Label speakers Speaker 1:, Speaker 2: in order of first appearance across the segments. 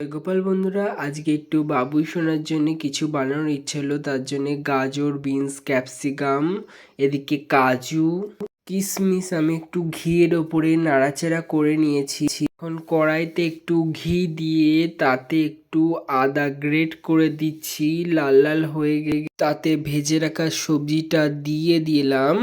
Speaker 1: গোপাল বন্ধুরা, আজকে একটু বাবুই সোনার জন্য কিছু বানানোর ইচ্ছে হলো। তার জন্য গাজর, বিনস, ক্যাপসিকাম, এদিকে কাজু, কিশমিশ আমি একটু ঘিয়ের ওপরে নাড়াচাড়া করে নিয়েছি। এখন কড়াইতে একটু ঘি দিয়ে তাতে একটু আদা গ্রেট করে দিচ্ছি। লাল লাল হয়ে গেলে তাতে ভেজে রাখা সবজিটা দিয়ে দিলাম।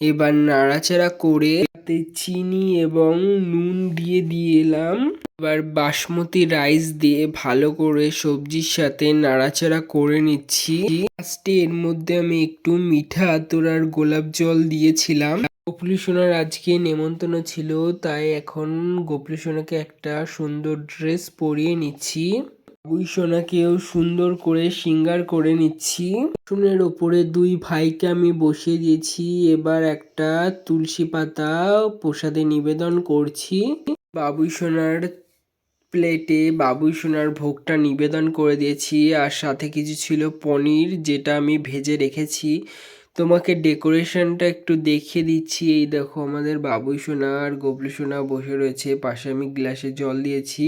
Speaker 1: এবার নাড়াচাড়া করে তাতে চিনি এবং নুন দিয়ে দিলাম এবার বাসমতি রাইস দিয়ে ভালো করে সবজির সাথে নাড়াচাড়া করে নিচ্ছি। লাস্টে এর মধ্যে আমি একটু মিঠা আতর আর গোলাপ জল দিয়েছিলাম। গোপলি সোনার আজকে নেমন্তন্ন ছিল, তাই এখন গোপলি সোনাকে একটা সুন্দর ড্রেস পরিয়ে নিচ্ছি। বাবুই সোনাকেও সুন্দর করে সিঙ্গার করে নিচ্ছি। উঠোনের ওপরে দুই ভাইকে আমি বসিয়ে দিয়েছি। এবার একটা তুলসী পাতা প্রসাদে নিবেদন করছি। বাবুই সোনার প্লেটে বাবুই সোনার ভোগটা নিবেদন করে দিয়েছি। আর সাথে কিছু ছিল পনির, যেটা আমি ভেজে রেখেছি। তোমাকে ডেকোরেশনটা একটু দেখিয়ে দিচ্ছি। এই দেখো, আমাদের বাবুই সোনা আর গবলু সোনা বসে রয়েছে। পাশে আমি গ্লাসে জল দিয়েছি।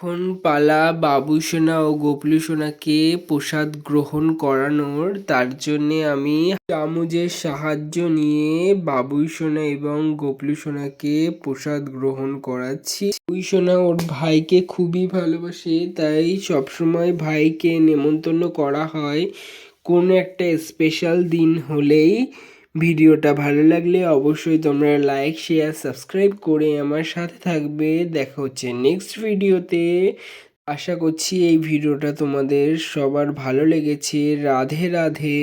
Speaker 1: এখন পালা বাবুই সোনা ও গোপলু সোনাকে প্রসাদ গ্রহণ করানোর, তার জন্যে আমি চামচের সাহায্য নিয়ে বাবুই সোনা এবং গোপলু সোনাকে প্রসাদ গ্রহণ করাচ্ছি। বাবুই সোনা ওর ভাইকে খুবই ভালোবাসে, তাই সবসময় ভাইকে নেমন্তন্ন করা হয়। কোনো একটা স্পেশাল দিন হলেই ভিডিওটা ভালো লাগলে অবশ্যই তোমরা লাইক শেয়ার সাবস্ক্রাইব করে আমার সাথে থাকবে। দেখা হচ্ছে নেক্সট ভিডিওতে আশা করছি এই ভিডিওটা তোমাদের সবার ভালো লেগেছে। রাধে রাধে।